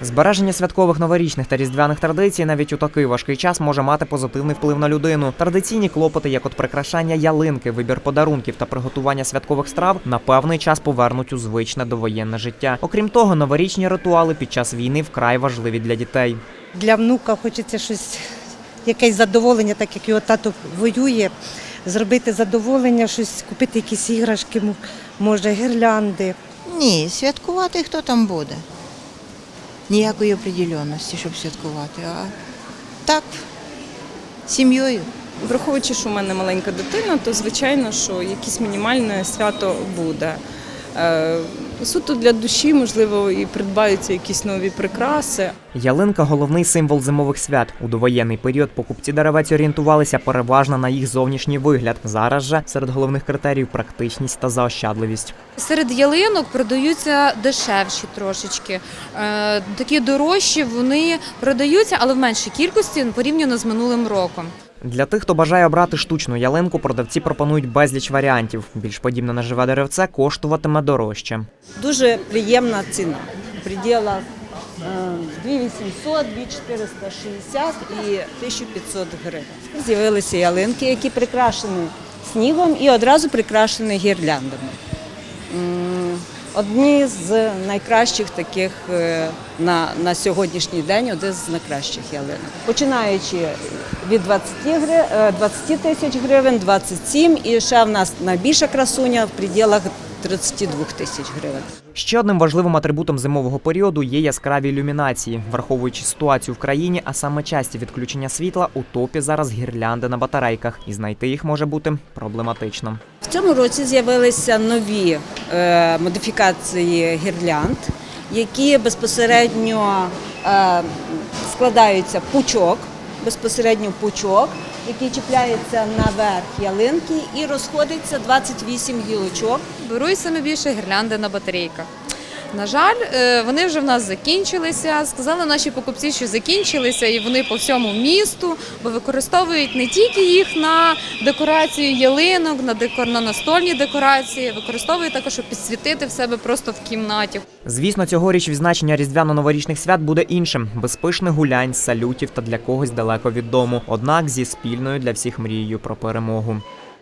Збереження святкових новорічних та різдвяних традицій навіть у такий важкий час може мати позитивний вплив на людину. Традиційні клопоти, як от прикрашання ялинки, вибір подарунків та приготування святкових страв, на певний час повернуть у звичне довоєнне життя. Окрім того, новорічні ритуали під час війни вкрай важливі для дітей. Для внука хочеться щось, якесь задоволення, так як його тато воює, зробити задоволення, щось купити якісь іграшки, може, гірлянди. Ні, святкувати хто там буде. Ніякої определенності, щоб святкувати. А так, сім'єю. Враховуючи, що в мене маленька дитина, то звичайно, що якесь мінімальне свято буде. Суто для душі, можливо, і придбаються якісь нові прикраси. Ялинка головний символ зимових свят. У довоєнний період покупці деревець орієнтувалися переважно на їх зовнішній вигляд. Зараз же серед головних критеріїв практичність та заощадливість. Серед ялинок продаються дешевші трошечки. Е, такі дорожчі вони продаються, але в меншій кількості порівняно з минулим роком. Для тих, хто бажає обрати штучну ялинку, продавці пропонують безліч варіантів. Більш подібне на живе деревце коштуватиме дорожче. Дуже приємна ціна. В пределах е, 2800, 2460 і 1500 гривень. З'явилися ялинки, які прикрашені снігом і одразу прикрашені гірляндами. Одні з найкращих таких е, на, на сьогоднішній день, один з найкращих ялинок. Починаючи від 20 гри- е, 20 тисяч гривень, 27 і ще в нас найбільша красуня в пределах 32 тисяч гривень. Ще одним важливим атрибутом зимового періоду є яскраві ілюмінації. Враховуючи ситуацію в країні, а саме часті відключення світла, у топі зараз гірлянди на батарейках, і знайти їх може бути проблематично. В цьому році з'явилися нові е, модифікації гірлянд, які безпосередньо е, складаються пучок, безпосередньо пучок, який чіпляється на верх ялинки і розходиться 28 гілочок. Беру і саме більше гірлянди на батарейках. На жаль, е, вони вже в нас закінчилися. Сказали наші покупці, що закінчилися, і вони по всьому місту, бо використовують не тільки їх на декорацію ялинок, на декор на настольні декорації, використовують також, щоб підсвітити в себе просто в кімнаті. Звісно, цьогоріч відзначення різдвяно-новорічних свят буде іншим: без пишних гулянь, салютів та для когось далеко від дому. Однак зі спільною для всіх мрією про перемогу.